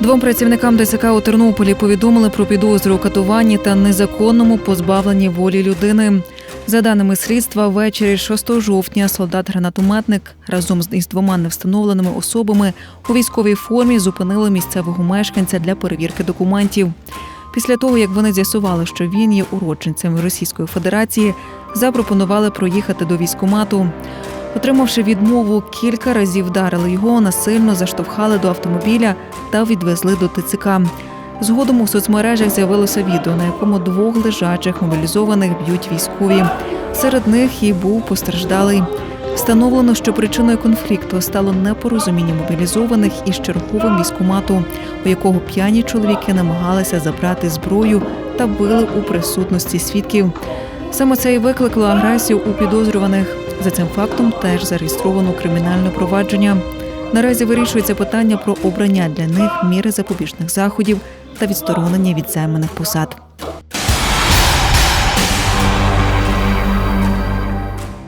Двом працівникам ДСК у Тернополі повідомили про підозру у катуванні та незаконному позбавленні волі людини. За даними слідства, ввечері 6 жовтня солдат-гранатометник разом із двома невстановленими особами у військовій формі зупинили місцевого мешканця для перевірки документів. Після того, як вони з'ясували, що він є уродженцем Російської Федерації, запропонували проїхати до військомату. Отримавши відмову, кілька разів вдарили його, насильно заштовхали до автомобіля та відвезли до ТЦК. Згодом у соцмережах з'явилося відео, на якому двох лежачих мобілізованих б'ють військові. Серед них і був постраждалий. Встановлено, що причиною конфлікту стало непорозуміння мобілізованих із черговим військомату, у якого п'яні чоловіки намагалися забрати зброю та били у присутності свідків. Саме це і викликало агресію у підозрюваних. За цим фактом теж зареєстровано кримінальне провадження. Наразі вирішується питання про обрання для них міри запобіжних заходів та відсторонення від займаних посад.